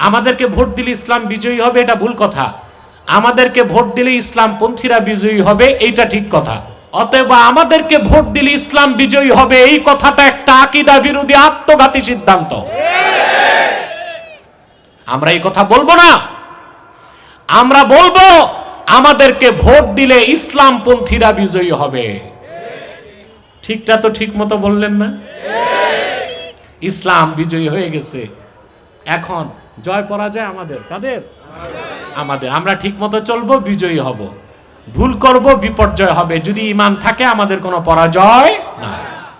আমাদেরকে ভোট দিলে ইসলাম বিজয়ী হবে, এটা ভুল কথা। আমাদেরকে ভোট দিলে ইসলাম পন্থীরা বিজয়ী হবে, এইটা ঠিক কথা। অতএব আমাদেরকে ভোট দিলে ইসলাম বিজয়ী হবে, এই কথাটা একটা আকিদা বিরোধী আত্মঘাতী সিদ্ধান্ত। আমরা এই কথা বলব না। আমরা বলব, আমাদেরকে ভোট দিলে ইসলাম পন্থীরা বিজয়ী হবে। ঠিকটা তো ঠিক মতো বললেন না? ইসলাম বিজয়ী হয়ে গেছে। এখন জয় পরাজয় আমাদের কাদের আমাদের। আমরা ঠিক মতো চলবো, বিজয়ী হব। ভুল করব, বিপর্যয় হবে। যদি ইমান থাকে, আমাদের কোনো পরাজয় না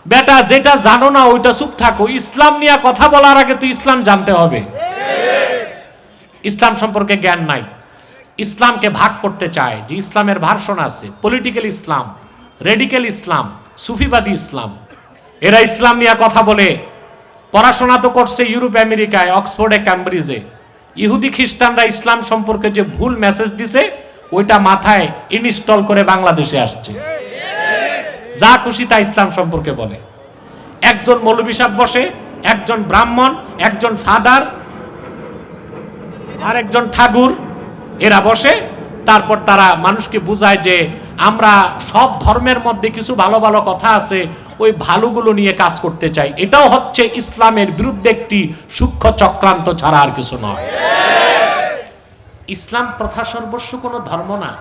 বেটা, যেটা জানো না, ওইটা চুপ থাকো। ইসলাম নিয়ে কথা বলার আগে তো ইসলাম জানতে হবে। ইসলাম সম্পর্কে জ্ঞান নাই। ইসলামকে ভাগ করতে চায়, যে ইসলামের ভার্সন আছে। পলিটিক্যাল ইসলাম রেডিক্যাল ইসলাম, সুফিবাদী ইসলাম। এরা ইসলাম নিয়ে কথা বলে। পড়াশোনা তো করছে ইউরোপ, আমেরিকায়, অক্সফোর্ডে, ক্যামব্রিজে। ইহুদি খ্রিস্টানরা ইসলাম সম্পর্কে যে ভুল মেসেজ দিছে, ওইটা মাথায় ইনস্টল করে বাংলাদেশে আসছে। যা খুশি তা ইসলাম সম্পর্কে বলে। একজন মৌলবী বসে, একজন ব্রাহ্মণ, একজন ফাদার, আর একজন ঠাকুর, এরা বসে। তারপর তারা মানুষকে বুঝায় যে আমরা সব ধর্মের মধ্যে কিছু ভালো ভালো কথা আছে ওই ভালোগুলো নিয়ে কাজ করতে চাই। এটাও হচ্ছে ইসলামের বিরুদ্ধে একটি সূক্ষ্ম চক্রান্ত ছাড়া আর কিছু নয়। ইসলাম প্রথা সর্বস্ব কোনো ধর্ম না।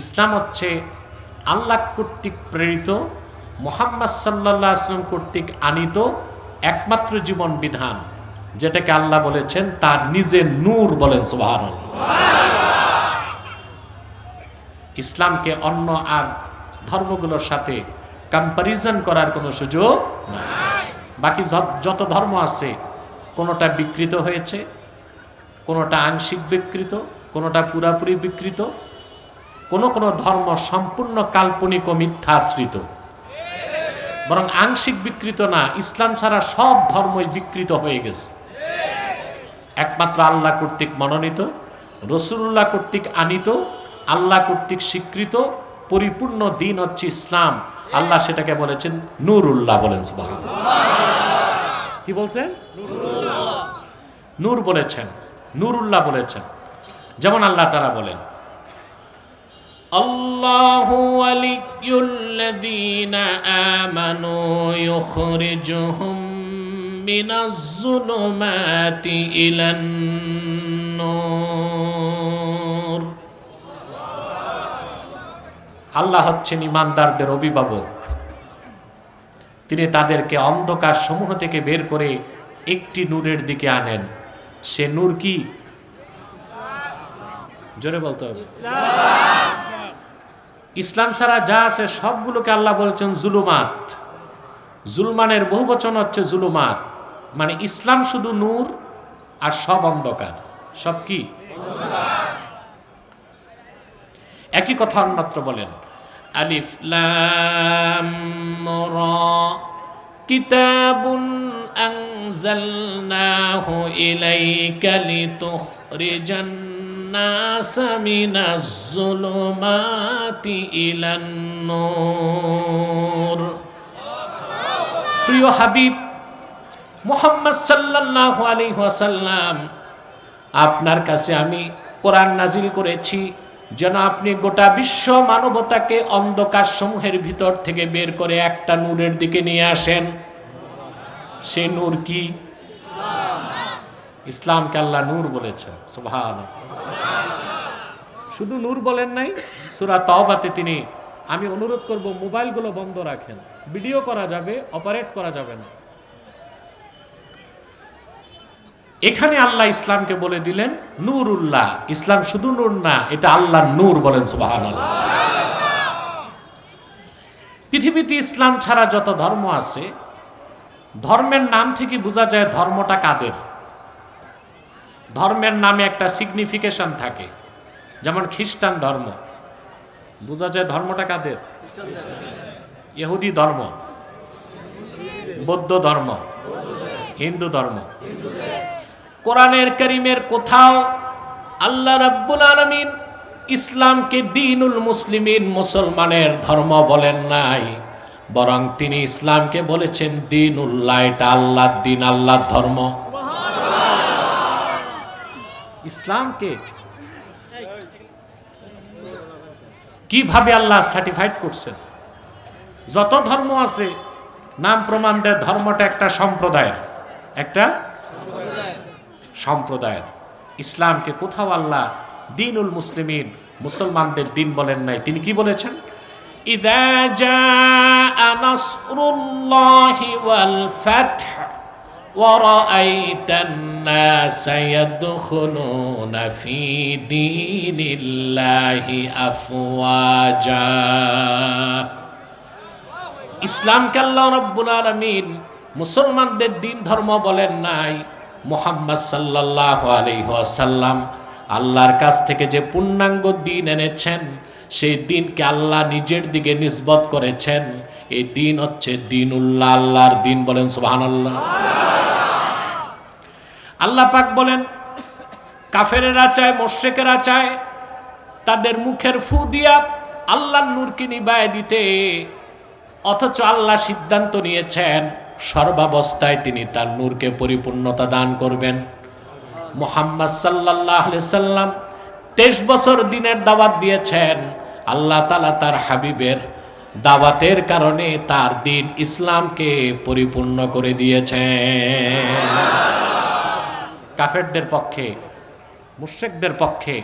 ইসলাম হচ্ছে আল্লাহ কর্তৃক প্রেরিত, মোহাম্মদ সাল্লাহ আসলাম কর্তৃক আনিত একমাত্র জীবন বিধান, যেটাকে আল্লাহ বলেছেন তার নিজের নূর বলেন সুবাহ ইসলামকে অন্য আর ধর্মগুলোর সাথে কম্পারিজন করার কোনো সুযোগ নাই। বাকি যত- ধর্ম আছে, কোনোটা বিকৃত হয়েছে, কোনোটা আংশিক বিকৃত, কোনোটা পুরাপুরি বিকৃত, কোনো কোনো ধর্ম সম্পূর্ণ কাল্পনিক ও মিথ্যাশ্রিত। বরং আংশিক বিকৃত না, ইসলাম ছাড়া সব ধর্মই বিকৃত হয়ে গেছে। একমাত্র আল্লাহ কর্তৃক মনোনীত রসুল্লাহ কর্তৃক আনিত, আল্লাহ কর্তৃক স্বীকৃত, পরিপূর্ণ দিন হচ্ছে ইসলাম। আল্লাহ সেটাকে বলেছেন নূরুল্লাহ বলেন সুবহানাল্লাহ। কি বলছেন নূর বলেছেন নূরুল্লাহ বলেছেন যেমন আল্লাহ তারা বলেন الله ولي الذين آمنوا يخرجهم من الظلمات إلى النور আল্লাহ হচ্ছেন ইমানদারদের অভিভাবক। তিনি তাদেরকে অন্ধকার সমূহ থেকে বের করে একটি নূরের দিকে আনেন। সে নূর কি? জোরে বলতে। হবে ইসলাম ছাড়া যা আছে সবগুলোকে আল্লাহ বলেছেন জুলুমাত। জুলমানের বহু বচন হচ্ছে জুলুমাত। মানে ইসলাম শুধু নূর আর সব অন্ধকার। সব কি? একই কথা অন্যত্র বলেন। আলিফ লাম র। কিতাবুন আনজালনাহু ইলাইকা লিতুখরিজান নাস মিনাজ যুলুমাতি ইলান নূর। প্রিয় হাবিব, মোহাম্মদ সাল্লাল্লাহু আলাইহি ওয়াসাল্লাম, আপনার কাছে আমি কোরআন নাজিল করেছি। যেন আপনি গোটা বিশ্ব মানবতাকে অন্ধকার সমূহের ভিতর থেকে বের করে একটা নূরের দিকে নিয়ে আসেন। সে নূর কি? ইসলামকে আল্লাহ নূর বলেছেন। সুবহান শুধু নূর বলেন নাই, সুরা তওবাতে তিনি, আমি অনুরোধ করব মোবাইলগুলো বন্ধ রাখেন। ভিডিও করা যাবে, অপারেট করা যাবে না। এখানে আল্লাহ ইসলামকে বলে দিলেন, নূরুল্লাহ। ইসলাম শুধু নূর না, এটা আল্লাহ নূর বলেন, সুবহানাল্লাহ। পৃথিবীতে ইসলাম ছাড়া যত ধর্ম আছে, ধর্মের নাম থেকে বোঝা যায় ধর্মটা কাদের। ধর্মের নামে একটা সিগনিফিকেশন থাকে, যেমন খ্রিস্টান ধর্ম। বোঝা যায় ধর্মটা কাদের? ইহুদি ধর্ম, বৌদ্ধ ধর্ম, হিন্দু ধর্ম। কোরআনের করিমের কোথাও আল্লাহ রাব্বুল আলামিন ইসলামকে দিনুল মুসলিমিন মুসলমানের ধর্ম বলেন নাই। বরং তিনি ইসলামকে বলেছেন দিন উল্লাহ এটা আল্লাহর দিন আল্লাহর ধর্ম। ইসলামকে কীভাবে আল্লাহ সার্টিফাইড করছেন? যত ধর্ম আছে নাম প্রমাণ দেয় ধর্মটা একটা সম্প্রদায়ের। একটা সম্প্রদায়ের ইসলামকে কোথাও আল্লাহ দিনুল মুসলিমিন মুসলমানদের দিন বলেন নাই তিনি কি বলেছেন ইদা জাআ নাসরুল্লাহি ওয়াল ফাতহ ورأيت الناس يدخلون في دين الله أفواجا ইসলামকে আল্লাহ রব্বুল আলমিন মুসলমানদের দিন ধর্ম বলেন নাই মোহাম্মদ সাল্লাহ আলহাসাল্লাম আল্লাহর কাছ থেকে যে পূর্ণাঙ্গ দিন এনেছেন, সেই দিনকে আল্লাহ নিজের দিকে নিসবত করেছেন। এই দিন হচ্ছে দিন উল্লাহ আল্লাহর দিন বলেন সুবাহান আল্লাহ আল্লাহ পাক বলেন, কাফেরেরা চায় মোশেকেরা চায়, তাদের মুখের ফু দিয়া আল্লাহর নূরকে নিবায় দিতে। অথচ আল্লাহ সিদ্ধান্ত নিয়েছেন সর্বাবস্থায় তিনি তার নূরকে পরিপূর্ণতা দান করবেন। মোহাম্মদ সাল্লাহ সাল্লাম তেইশ বছর দিনের দাওয়াত দিয়েছেন। আল্লাহ তালা তার হাবিবের দাওয়াতের কারণে তার দিন ইসলামকে পরিপূর্ণ করে দিয়েছেন। কাফেরদের পক্ষে, মুশ্রেকদের পক্ষে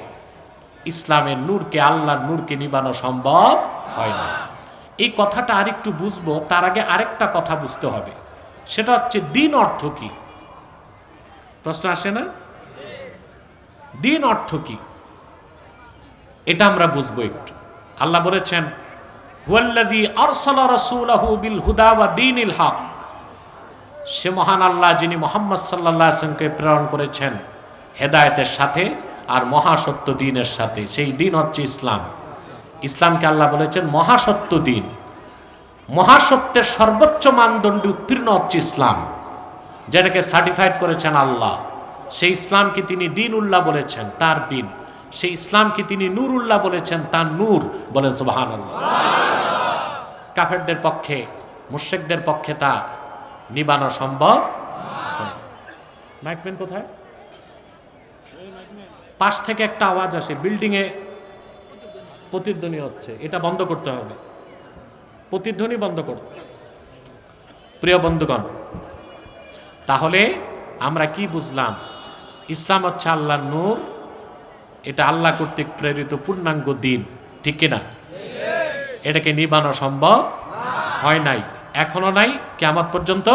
ইসলামের নূরকে, আল্লাহর নূরকে নিবানো সম্ভব হয় না। এই কথাটা আরেকটু বুঝব, তার আগে আরেকটা কথা বুঝতে হবে। সেটা হচ্ছে দিন অর্থ কি? প্রশ্ন আসে না? দিন অর্থ কি? এটা আমরা বুঝব একটু। আল্লাহ বলেছেন সে মহান আল্লাহ যিনি মোহাম্মদ সাল্লাহ প্রেরণ করেছেন হেদায়েতের সাথে আর মহাসত্য দিনের সাথে। সেই দিন হচ্ছে ইসলাম। ইসলামকে আল্লাহ বলেছেন মহাসত্য দিন। মহাসত্যের সর্বোচ্চ মানদণ্ডে উত্তীর্ণ হচ্ছে ইসলাম, যেটাকে সার্টিফাইড করেছেন আল্লাহ। সেই ইসলামকে তিনি দিন উল্লাহ বলেছেন, তার দিন। সেই ইসলামকে তিনি নূর উল্লাহ বলেছেন, তার নূর বলেন সুবাহান কাফেরদের পক্ষে, মুশ্রিকদের পক্ষে তা নিবানো সম্ভব মাইকম্যান কোথায়? পাশ থেকে একটা আওয়াজ আসে বিল্ডিংয়ে প্রতিধ্বনি হচ্ছে, এটা বন্ধ করতে হবে। প্রতিধ্বনি বন্ধ করতে প্রিয় বন্ধুগণ, তাহলে আমরা কি বুঝলাম? ইসলাম হচ্ছে আল্লাহর নূর, এটা আল্লাহ কর্তৃক প্রেরিত পূর্ণাঙ্গ দিন, ঠিক কিনা? এটাকে নিবানো সম্ভব হয় নাই, এখনও নাই কেমন পর্যন্ত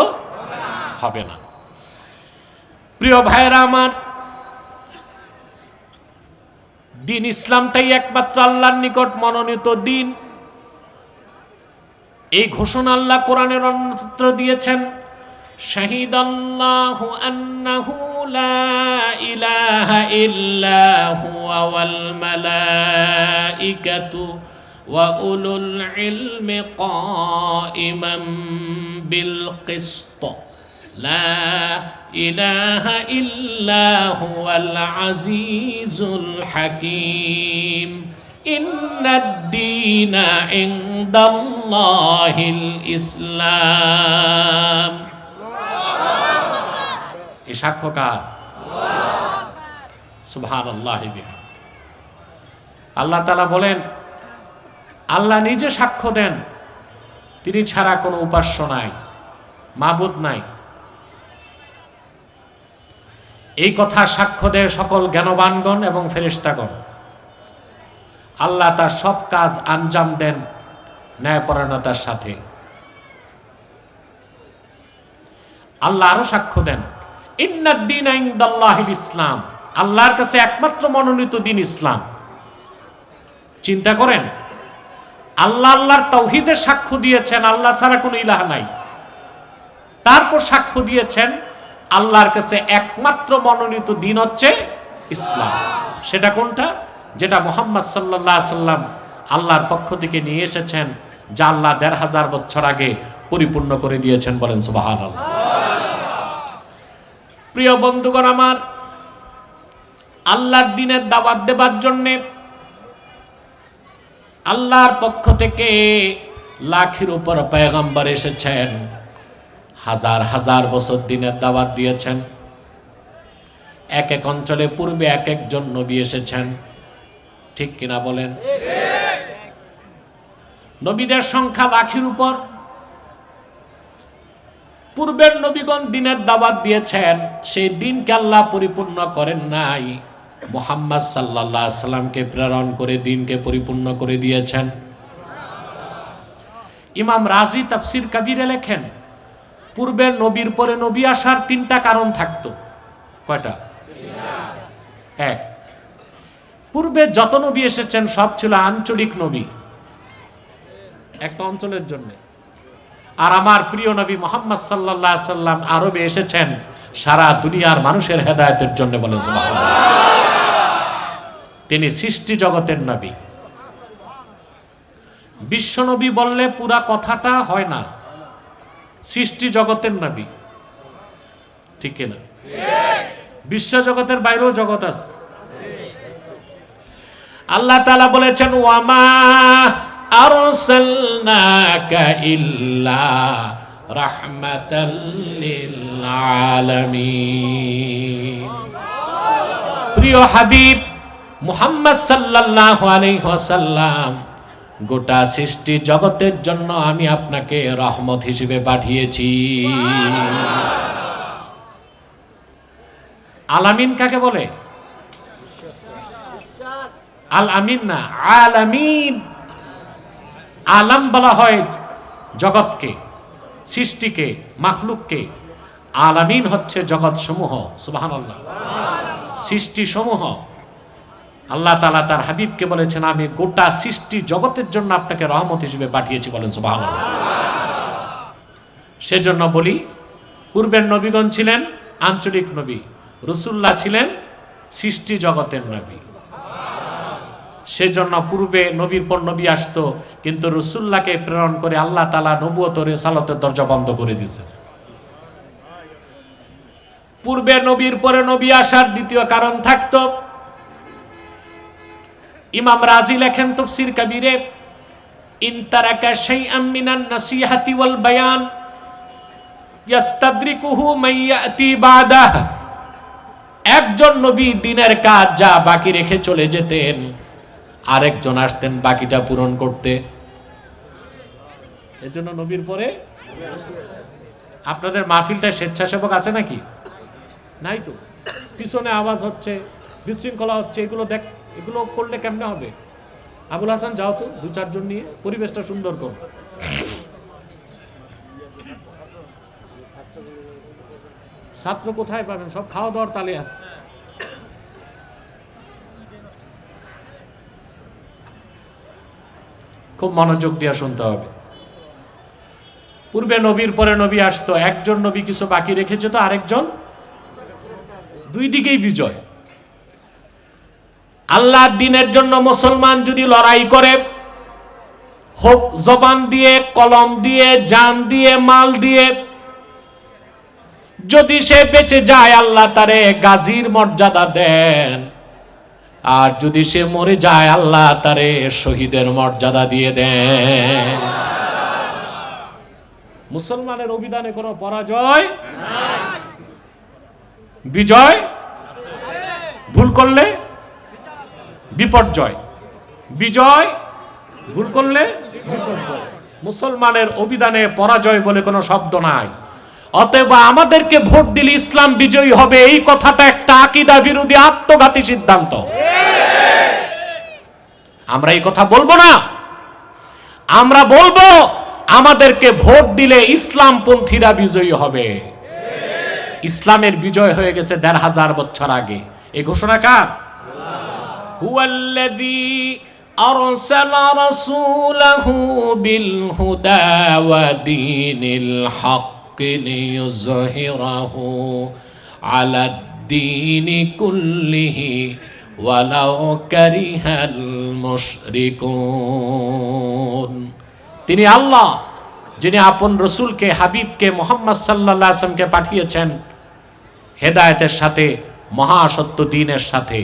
হবে না। প্রিয় ভাইয়েরা আমার দিন ইসলামটাই একমাত্র আল্লাহর নিকট মনোনীত দিন। এই ঘোষণা আল্লাহ কোরআনের অন্যত্র দিয়েছেন শাহিদ আল্লাহ আন্নাহু বিল লা ইলাহা ইল্লা হুয়াল আজিজুল হাকিম। ইন্নাদ্দিনা ইনদাল্লাহিল ইসলাম। এ সাক্ষ্যকার সুবহান আল্লাহ আল্লাহ তালা বলেন, আল্লাহ নিজে সাক্ষ্য দেন, তিনি ছাড়া কোনো উপাস্য নাই, মাবুদ নাই। এই কথা সাক্ষ্য দেয় সকল জ্ঞানবানগণ এবং ফেরিস্তাগণ আল্লাহ তার সব কাজ আঞ্জাম দেন ন্যায়পরায়ণতার সাথে। আল্লাহ আরও সাক্ষ্য দেন, ইন্নাদ্দিন ইসলাম আল্লাহর কাছে একমাত্র মনোনীত দিন ইসলাম। চিন্তা করেন, আল্লাহ আল্লাহর তৌহিদের সাক্ষ্য দিয়েছেন, আল্লাহ ছাড়া কোনো ইলাহা নাই। তারপর সাক্ষ্য দিয়েছেন আল্লাহর কাছে একমাত্র মনোনীত দিন হচ্ছে ইসলাম। সেটা কোনটা? যেটা মোহাম্মদ সাল্লাহ সাল্লাম আল্লাহর পক্ষ থেকে নিয়ে এসেছেন, যা আল্লাহ দেড় হাজার বছর আগে পরিপূর্ণ করে দিয়েছেন বলেন সুবাহান প্রিয় বন্ধুগণ আমার, আল্লাহর দিনের দাওয়াত দেবার জন্যে আল্লাহর পক্ষ থেকে লাখের উপর পেগম্বর এসেছেন। হাজার হাজার বছর দিনের দাওয়াত দিয়েছেন। এক এক অঞ্চলে পূর্বে এক একজন নবী এসেছেন। ঠিক কিনা বলেন? নবীদের সংখ্যা লাখের উপর। পূর্বের নবীগণ দিনের দাওয়াত দিয়েছেন, সেই দিনকে আল্লাহ পরিপূর্ণ করেন নাই। মোহাম্মদ সাল্লাহ সাল্লামকে প্রেরণ করে দিনকে পরিপূর্ণ করে দিয়েছেন। ইমাম রাজি তাফসির কাবিরে লেখেন পূর্বের নবীর, পরে নবী আসার তিনটা কারণ থাকতো। কয়টা? এক। পূর্বে যত নবী এসেছেন, সব ছিল আঞ্চলিক নবী। একটা অঞ্চলের জন্য। আর আমার প্রিয় নবী মোহাম্মদ সাল্লাহ সাল্লাম আরবে এসেছেন, সারা দুনিয়ার মানুষের হেদায়তের জন্য বলেন তিনি সৃষ্টি জগতের নবী। বিশ্বনবী বললে পুরা কথাটা হয় না। সৃষ্টি জগতের নবী। ঠিক না বিশ্ব জগতের বাইরেও জগৎ আছে। আল্লাহ তাআলা বলেছেন, ওয়ামা আরসালনাকা ইল্লা রাহমাতাল লিল আলামিন প্রিয় হাবিব, মুহাম্মদ সাল্লাল্লাহু আলাইহি ওয়াসাল্লাম গোটা সৃষ্টি জগতের জন্য আমি আপনাকে রহমত হিসেবে পাঠিয়েছি। আলামিন কাকে বলে? আল আমিন না আল আমিন আলাম বলা হয় জগৎকে, সৃষ্টিকে, মাখলুককে। আলামিন হচ্ছে জগৎ সমূহ আল্লাহ সৃষ্টি সমূহ আল্লাহ তালা তার হাবিবকে বলেছেন, আমি গোটা সৃষ্টি জগতের জন্য আপনাকে রহমত হিসেবে পাঠিয়েছি। বলেন সুবাহান সেজন্য বলি, পূর্বের নবীগণ ছিলেন আঞ্চলিক নবী, রসুল্লাহ ছিলেন সৃষ্টি জগতের নবী। সেজন্য পূর্বে নবীর পর নবী আসতো, কিন্তু রসুল্লাহকে প্রেরণ করে আল্লাহ তালা নবুয়ত রেসালতের দরজা বন্ধ করে দিছে পূর্বে নবীর পরে নবী আসার দ্বিতীয় কারণ থাকতো ইমাম রাজি লেখেন তফসির কবিরে ইনতারাকা শাইআম মিনান নাসিহাতি ওয়াল বায়ান, ইয়াস্তাদরিকুহু মাইয়াতি বাদাহ। একজন নবী দিনের কাজ যা বাকি রেখে চলে যেতেন, আরেকজন আসতেন বাকিটা পূরণ করতে। এজন্য নবীর পরে আপনাদের মাহফিলটা স্বেচ্ছাসেবক আছে নাকি? নাই তো। পিছনে আওয়াজ হচ্ছে, বিশৃঙ্খলা হচ্ছে, এগুলো দেখ এগুলো করলে কেমনে হবে? আবুল হাসান, যাও তো, দু চারজন নিয়ে, পরিবেশটা সুন্দর করো। ছাত্র কোথায় পাবেন? সব খাওয়া দাওয়ার তালে আছে। খুব মনোযোগ দিয়ে শুনতে হবে। পূর্বে নবীর, পরে নবী আসতো। একজন নবী কিছু বাকি রেখেছে তো আরেকজন? দুই দিকেই বিজয়। আল্লাহ দিনের জন্য মুসলমান যদি লড়াই করে হোক জবান দিয়ে কলম দিয়ে জান দিয়ে মাল দিয়ে যদি সে বেঁচে যায় আল্লাহ তারে গাজীর মর্যাদা দেন। আর যদি সে মরে যায় আল্লাহ তারে শহীদের মর্যাদা দিয়ে দেন। মুসলমানের অভিধানে কোনো পরাজয়? বিজয়? ভুল করলে? বিপর্যয়। বিজয় ভুল করলে মুসলমানের অভিধানে পরাজয় বলে কোনো শব্দ নাই। অতএব আমাদেরকে ভোট দিলে ইসলাম বিজয়ী হবে, এই কথাটা একটা আকিদা বিরোধী আত্মঘাতী সিদ্ধান্ত। আমরা এই কথা বলব না। আমরা বলব, আমাদেরকে ভোট দিলে ইসলামপন্থীরা বিজয়ী হবে। ইসলামের বিজয় হয়ে গেছে দেড় হাজার বছর আগে। এই ঘোষণা কার? হুয়াল্লাযী أرسل رسوله بالهدى ودين الحق ليظهره على الدين كله ولو كره المشركون তিনি আল্লাহ যিনি আপন রসুলকে হাবিবকে মোহাম্মদ সাল্লাহ আসলামকে পাঠিয়েছেন হেদায়েতের সাথে মহাসত্য দিনের সাথে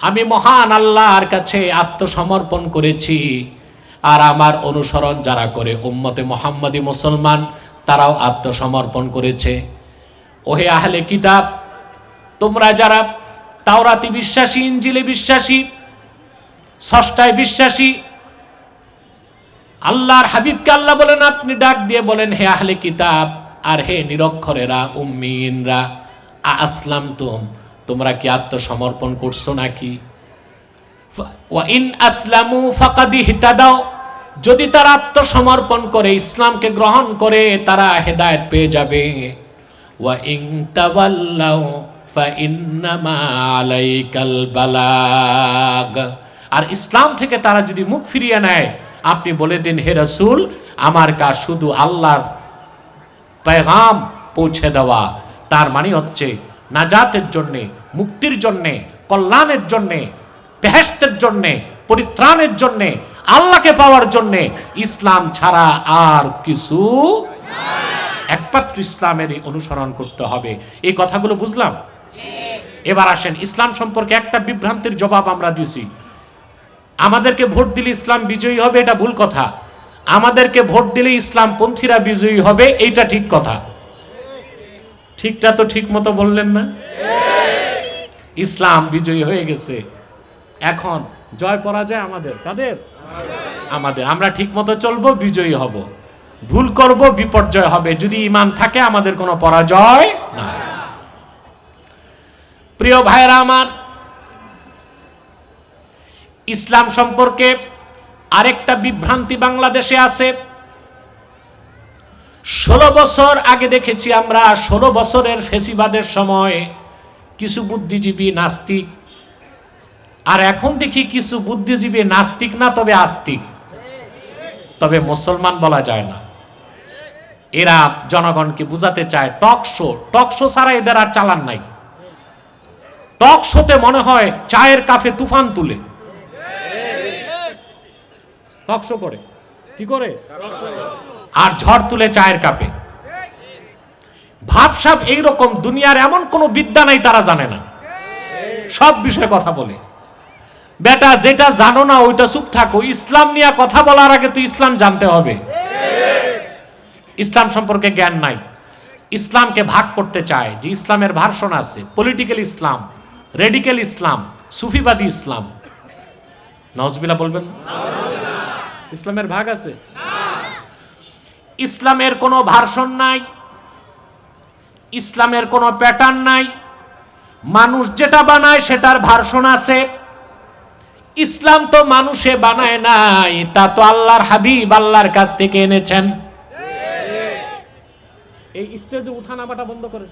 আমি মহান আল্লাহর কাছে আত্মসমর্পণ করেছি। আর আমার অনুসরণ যারা করে, উম্মতে মোহাম্মদী মুসলমান, তারাও আত্মসমর্পণ করেছে। ওহে আহলে কিতাব, তোমরা যারা তাওরাতি বিশ্বাসী ইঞ্জিলে বিশ্বাসী, ষষ্ঠায় বিশ্বাসী, আল্লাহর হাবিবকে আল্লাহ বলেন, আপনি ডাক দিয়ে বলেন, হে আহলে কিতাব, আর হে নিরক্ষরেরা, উম্মিনরা আসলাম তুম তোমরা কি আত্মসমর্পণ করছ নাকি? ইন আসলামু ফাকাদ ইহতাদাও যদি তারা আত্মসমর্পণ করে, ইসলামকে গ্রহণ করে, তারা হেদায়েত পেয়ে যাবে। ওয়া আলাইকাল বালাগ। আর ইসলাম থেকে তারা যদি মুখ ফিরিয়ে নেয়, আপনি বলে দিন, হে রাসূল, আমার কাজ শুধু আল্লাহর পেগাম পৌঁছে দেওয়া। তার মানে হচ্ছে নাজাতের জন্যে, মুক্তির জন্যে, কল্যাণের জন্যে বেহেস্তের জন্যে, পরিত্রাণের জন্যে, আল্লাহকে পাওয়ার জন্যে ইসলাম ছাড়া আর কিছু একমাত্র ইসলামেরই অনুসরণ করতে হবে। এই কথাগুলো বুঝলাম? এবার আসেন, ইসলাম সম্পর্কে একটা বিভ্রান্তির জবাব আমরা দিছি। আমাদেরকে ভোট দিলে ইসলাম বিজয়ী হবে, এটা ভুল কথা। আমাদেরকে ভোট দিলে ইসলাম পন্থীরা বিজয়ী হবে, এইটা ঠিক কথা। ঠিকটা তো ঠিক মতো বললেন না? ইসলাম বিজয়ী হয়ে গেছে। এখন জয় পরাজয় আমাদের, তাদের? আমাদের। আমরা ঠিক মতো চলবো, বিজয়ী হব। ভুল করব, বিপর্যয় হবে। যদি ইমান থাকে, আমাদের কোনো পরাজয় না প্রিয় ভাইরা আমার, ইসলাম সম্পর্কে আরেকটা বিভ্রান্তি বাংলাদেশে আছে। ষোলো বছর আগে দেখেছি আমরা, ষোলো বছরের ফেসিবাদের সময় কিছু বুদ্ধিজীবী নাস্তিক। আর এখন দেখি কিছু বুদ্ধিজীবী নাস্তিক না, তবে আস্তিক। তবে মুসলমান বলা যায় না। এরা জনগণকে বুঝাতে চায়, টক শো টক শো ছাড়া এদের আর চালান নাই। টক শোতে মনে হয় চায়ের কাফে তুফান তুলে। টক শো করে। কি করে? আর ঝড় তুলে চায়ের কাপে। ভাবসাব এইরকম দুনিয়ার এমন কোনো বিদ্যা নাই তারা জানে না। সব বিষয়ে কথা বলে। বেটা, যেটা জানো না, ওইটা চুপ থাকো। ইসলাম নিয়ে কথা বলার আগে তো ইসলাম জানতে হবে। ইসলাম সম্পর্কে জ্ঞান নাই। ইসলামকে ভাগ করতে চায়, যে ইসলামের ভার্সন আছে। পলিটিক্যাল ইসলাম রেডিক্যাল ইসলাম সুফিবাদী ইসলাম নজবিলা বলবেন? ইসলামের ভাগ আছে? ইসলামের কোনো ভার্সন নাই ইসলামের কোনো প্যাটার্ন নাই মানুষ যেটা বানায় সেটার ভার্সন আছে। ইসলাম তো মানুষে বানায় নাই তা তো আল্লাহর হাবিব আল্লাহর কাছ থেকে এনেছেন। এই স্টেজে উঠানামাটা বন্ধ করেন।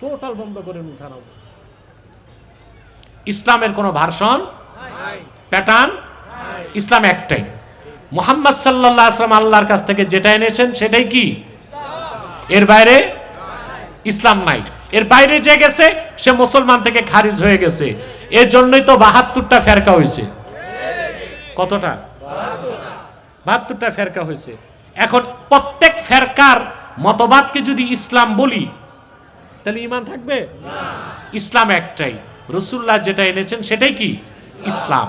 টোটাল বন্ধ করেন উঠানামা ইসলামের কোনো ভার্সন প্যাটার্ন ইসলাম একটাই। মোহাম্মদ সাল্লাহ আসলাম আল্লাহর কাছ থেকে যেটা এনেছেন সেটাই কি? এর বাইরে ইসলাম নাই। এর বাইরে যে গেছে, সে মুসলমান থেকে খারিজ হয়ে গেছে। এর জন্যই তো বাহাত্তরটা ফেরকা হয়েছে। কতটা? বাহাত্তরটা ফেরকা হয়েছে। এখন প্রত্যেক ফেরকার মতবাদকে যদি ইসলাম বলি, তাহলে ইমান থাকবে? ইসলাম একটাই। রসুল্লাহ যেটা এনেছেন সেটাই কি? ইসলাম।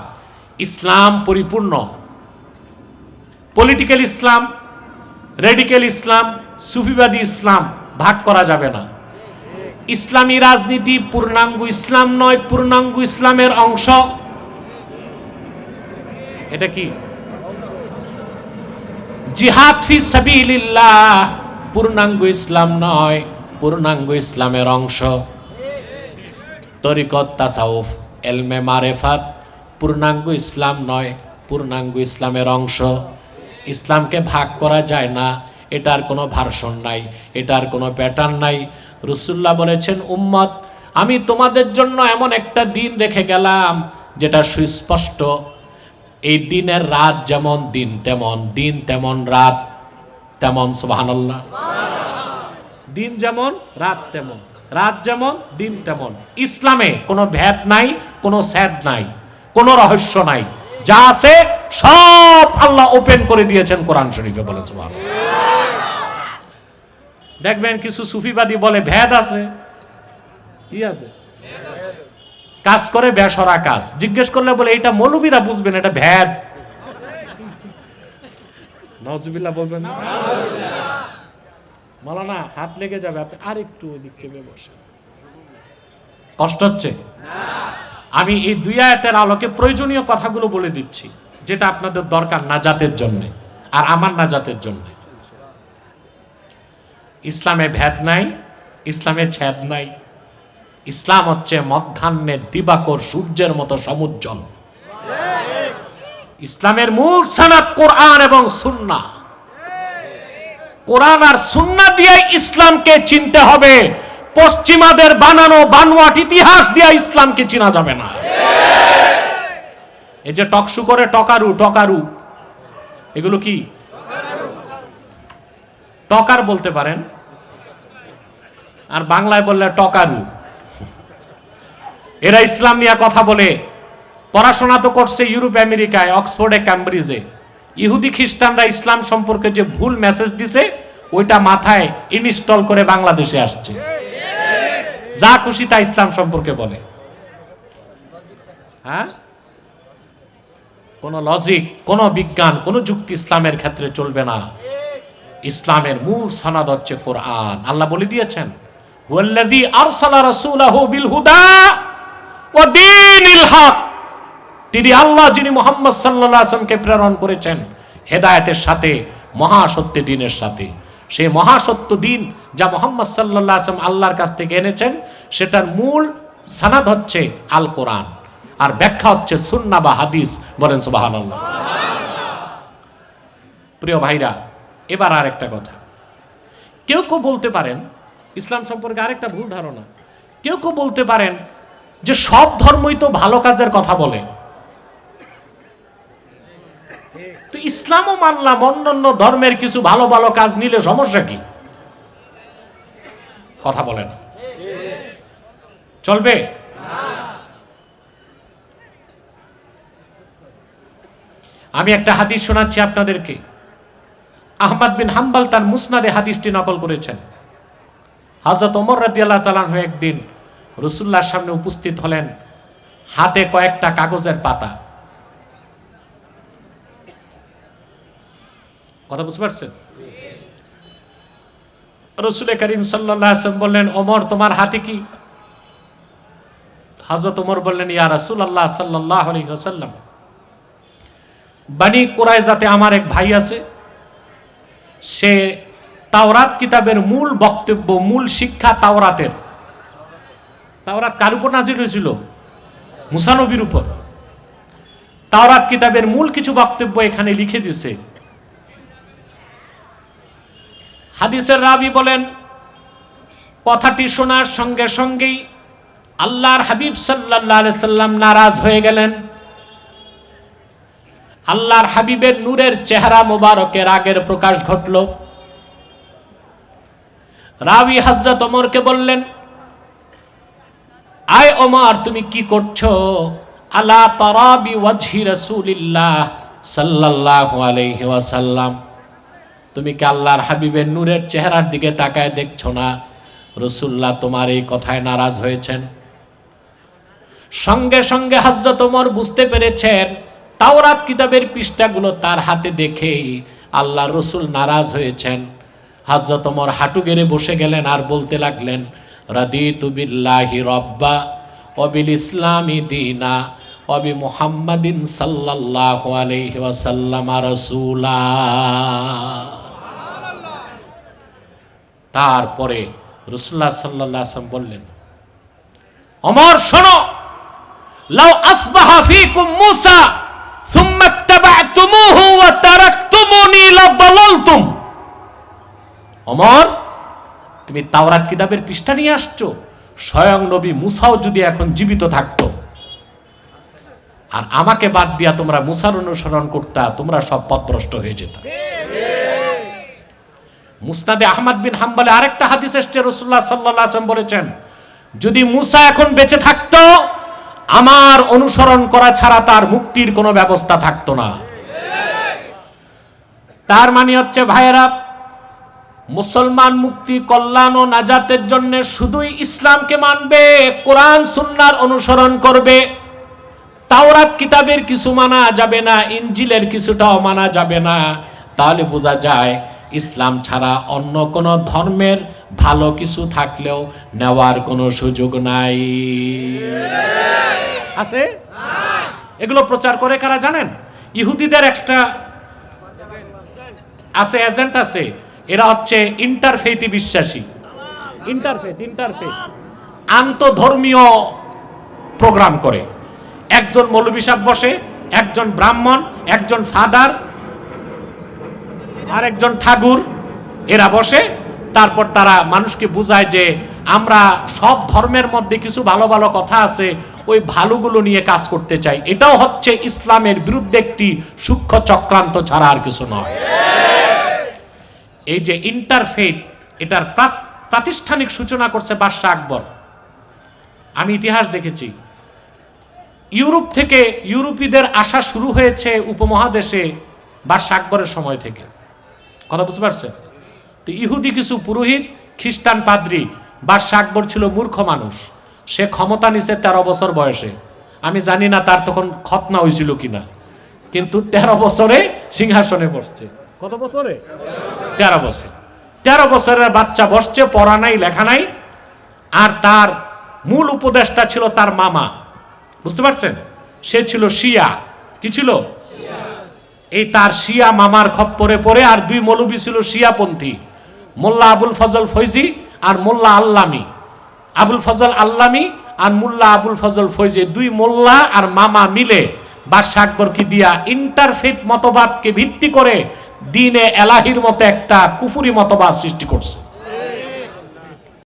ইসলাম পরিপূর্ণ। পলিটিক্যাল ইসলাম রেডিক্যাল ইসলাম সুফিবাদী ইসলাম ভাগ করা যাবে না। ইসলামী রাজনীতি পূর্ণাঙ্গ ইসলাম নয়, পূর্ণাঙ্গ ইসলামের অংশ। এটা কি? জিহাদ ফি সাবিলিল্লাহ, পূর্ণাঙ্গ ইসলাম নয়, পূর্ণাঙ্গ ইসলামের অংশ। তরিকত তাসাউফ, এলমে মারেফাত, পূর্ণাঙ্গ ইসলাম নয়, পূর্ণাঙ্গ ইসলামের অংশ। ইসলামকে ভাগ করা যায় না, এটার কোনো ভার্সন নাই, এটার কোনো প্যাটার্ন নাই। রসুল্লাহ বলেছেন, উম্মত, আমি তোমাদের জন্য এমন একটা দিন রেখে গেলাম, যেটা সুস্পষ্ট। এই দিনের রাত যেমন দিন তেমন দিন তেমন রাত তেমন, সুবহানাল্লাহ। দিন যেমন, রাত তেমন, রাত যেমন, দিন তেমন। ইসলামে কোনো ভেদ নাই, কোনো স্যাদ নাই, কোনো রহস্য নাই। যা আছে সব আল্লাহ ওপেন করে দিয়েছেন কোরআন শরীফে বলে দেখবেন কিছু সুফিবাদী বলে, ভেদ আছে। কি আছে? কাজ করে বেসরা কাজ। জিজ্ঞেস করলে বলে এটা মৌলবীরা বুঝবেন, এটা ভেদ। নজবিল্লা বলবেন না? মালানা হাত লেগে যাবে, আপনি আর একটু ওই দিক চেপে বসে কষ্ট হচ্ছে? আমি এই দুই আয়াতের আলোকে প্রয়োজনীয় কথাগুলো বলে দিচ্ছি। যেটা আপনাদের দরকার নাজাতের জন্য আর আমার নাজাতের জন্য। ইসলামে ভেদ নাই, ইসলামে ছেদ নাই। ইসলাম হচ্ছে মধ্যাহ্নের দিবাকর সূর্যের মতো সমুজ্জ্বল। ইসলামের মূল সানাত কোরআন এবং সুন্না। কোরআন আর সুন্না দিয়ে ইসলামকে চিনতে হবে। পশ্চিমাদের বানানো বানোয়াট ইতিহাস দিয়ে ইসলামকে চিনা যাবে না। এই যে টকশু করে টকারু টকারু। এগুলো কি? টকার বলতে পারেন। আর বাংলায় বললে টকারু। এরা ইসলাম নিয়ে কথা বলে। পড়াশোনা তো করছে ইউরোপ, আমেরিকায়, অক্সফোর্ডে, ক্যামব্রিজে। ইহুদি খ্রিস্টানরা ইসলাম সম্পর্কে যে ভুল মেসেজ দিছে, ওইটা মাথায় ইনস্টল করে বাংলাদেশে আসছে। যা খুশি তা ইসলাম সম্পর্কে বলে। হ্যাঁ? কোন লজিক কোন বিজ্ঞান, কোন যুক্তি ইসলামের ক্ষেত্রে চলবে না। ইসলামের মূল সনাদ হচ্ছে কোরআন। আল্লাহ বলে দিয়েছেন তিনি আল্লাহ, যিনি মোহাম্মদ সাল্লাল্লাহু আলাইহি প্রেরণ করেছেন, হেদায়েতের সাথে, মহাসত্য দিনের সাথে। সেই মহাসত্য দিন যা মোহাম্মদ সাল্লাল্লাহু আলাইহি আল্লাহর কাছ থেকে এনেছেন, সেটার মূল সানাদ হচ্ছে আল কোরআন আর ব্যাখ্যা হচ্ছে সুন্না বা হাদিস। বলেন সুবহানাল্লাহ। প্রিয় ভাইরা, এবার আর একটা কথা। কেউ কেউ বলতে পারেন, ইসলাম সম্পর্কে আরেকটা ভুল ধারণা। কেউ কেউ বলতে পারেন যে সব ধর্মই তো ভালো কাজের কথা বলে। তো ইসলামও মানলাম, অন্যান্য ধর্মের কিছু ভালো ভালো কাজ নিলে সমস্যা কি? কথা বলে না। চলবে? আমি একটা হাদিস শোনাচ্ছি আপনাদেরকে। আহমদ বিন হাম্বাল তার মুসনাদে হাদিসটি নকল করেছেন। হজরত ওমর রাদিয়াল্লাহু তাআলা একদিন রসুল্লাহর সামনে উপস্থিত হলেন হাতে কয়েকটা কাগজের পাতা। কথা বুঝতে পারছেন? রসুল করিম সাল্লাম বললেন, ওমর, তোমার হাতে কি? হজরত ওমর বললেন, ইয়া রাসুল আল্লাহ সাল্লাহ আলহিহাসাল্লাম বানি কোরআজাতে আমার এক ভাই আছে। সে তাওরাত কিতাবের মূল বক্তব্য, মূল শিক্ষা তাওরাতের। তাওরাত কার উপর নাজির হয়েছিল? মুসানবির উপর। তাওরাত কিতাবের মূল কিছু বক্তব্য এখানে লিখে দিছে। হাদিসের রাবি বলেন, কথাটি শোনার সঙ্গে সঙ্গেই আল্লাহর হাবিব সাল্লাহ সাল্লাম নারাজ হয়ে গেলেন। আল্লাহর হাবিবের নূরের চেহারা মোবারকের আগের প্রকাশ ঘটল। রাবি হজরত ওমরকে বললেন, আয় ওমর, তুমি কি করছ? আলা তারাবি ওয়াজহি রাসূলিল্লাহ সাল্লাল্লাহু আলাইহি ওয়াসাল্লাম। তুমি কি আল্লাহর হাবিবের নূরের চেহারার দিকে তাকায় দেখছ না? রসুল্লাহ তোমার এই কথায় নারাজ হয়েছেন। সঙ্গে সঙ্গে হজরত ওমর বুঝতে পেরেছেন তাওরাত কিতাবের পৃষ্ঠাগুলো তার হাতে দেখেই আল্লাহ রসুল নারাজ হয়েছেন। হজরত ওমর হাঁটু গেড়ে বসে গেলেন আর বলতে লাগলেন, রাদিতু বিল্লাহি রব্বা অবিল ইসলামি দিনা অবি মুহাম্মাদিন সাল্লাল্লাহু আলাইহি ওয়াসাল্লাম রাসূলা। তারপরে রসুল্লাহ সাল্লাল্লাহু আলাইহি ওয়াসাল্লাম বললেন অমর শোনো, লাউ আসবাহা ফীকুম মূসা অমর, তুমি তাওরাত কিতাবের পৃষ্ঠা নিয়ে আসছো। স্বয়ং নবী মুসাও যদি এখন জীবিত থাকতো। আর আমাকে বাদ দিয়া তোমরা মুসার অনুসরণ করতা, তোমরা সব পথভ্রষ্ট হয়ে যেত। মুস্তাদে আহমদ বিন হাম্বলে আরেকটা হাদিস এসছে রসুল্লাহ সাল্লাম বলেছেন, যদি মুসা এখন বেঁচে থাকতো আমার অনুসরণ করা ছাড়া তার মুক্তির কোনো ব্যবস্থা থাকতো না। তার মানে হচ্ছে, ভাইয়েরা, মুসলমান মুক্তি, কল্যাণ ও নাজাতের জন্য শুধুই ইসলামকে মানবে, কোরআন, সুন্নার অনুসরণ করবে, তাওরাত কিতাবের কিছু মানা যাবে না ইঞ্জিলের কিছুটাও মানা যাবে না। তাহলে বোঝা যায় ইসলাম ছাড়া অন্য কোনো ধর্মের ভালো কিছু থাকলেও নেওয়ার কোনো সুযোগ নাই। আছে? এগুলো প্রচার করে কারা জানেন? ইহুদিদের একটা আছে, এজেন্ট আছে। এরা হচ্ছে ইন্টারফেইথি বিশ্বাসী। ইন্টারফেথ ইন্টারফেথ আন্তধর্মীয় প্রোগ্রাম করে। একজন মৌলবী সাহেব বসে, একজন ব্রাহ্মণ, একজন ফাদার আর একজন ঠাকুর, এরা বসে, তারপর তারা মানুষকে বুঝায় যে আমরা সব ধর্মের মধ্যে কিছু ভালো ভালো কথা আছে, ওই ভালোগুলো নিয়ে কাজ করতে চাই। এটাও হচ্ছে ইসলামের বিরুদ্ধে একটি সূক্ষ্ম চক্রান্ত ছাড়া আর কিছু নয়। এই যে ইন্টারফেট এটার প্রা- প্রাতিষ্ঠানিক সূচনা করছে বাদশাহ আকবর। আমি ইতিহাস দেখেছি। ইউরোপ থেকে ইউরোপীদের আসা শুরু হয়েছে উপমহাদেশে বাদশাহ আকবরের সময় থেকে। কথা বুঝতে পারছেন তো ইহুদি কিছু পুরোহিত, খ্রিস্টান পাদ্রী, বাদশাহ আকবর ছিল মূর্খ মানুষ। সে ক্ষমতা নিছে তেরো বছর বয়সে। আমি জানি না তার তখন খতনা হয়েছিল কিনা। কিন্তু তেরো বছরে সিংহাসনে বসছে। কত বছরে? তেরো বছর। তেরো বছরের বাচ্চা বসছে, পড়া নাই, লেখা নাই। আর তার মূল উপদেশটা ছিল তার মামা। বুঝতে পারছেন? সে ছিল শিয়া। কি ছিল? এই তার শিয়া মামার খপ্পরে পড়ে আর দুই মৌলবি ছিল শিয়াপন্থী। মোল্লা আবুল ফজল ফৈজি আর মোল্লা আল্লামি। আবুল ফজল আল্লামি আর মোল্লা আবুল ফজল ফৈজি, দুই মোল্লা আর মামা মিলে বাদশাহ আকবরকে দিয়া ইন্টারফেথ মতবাদকে ভিত্তি করে দিনে এলাহির মতো একটা কুফুরি মতবাদ সৃষ্টি করছে।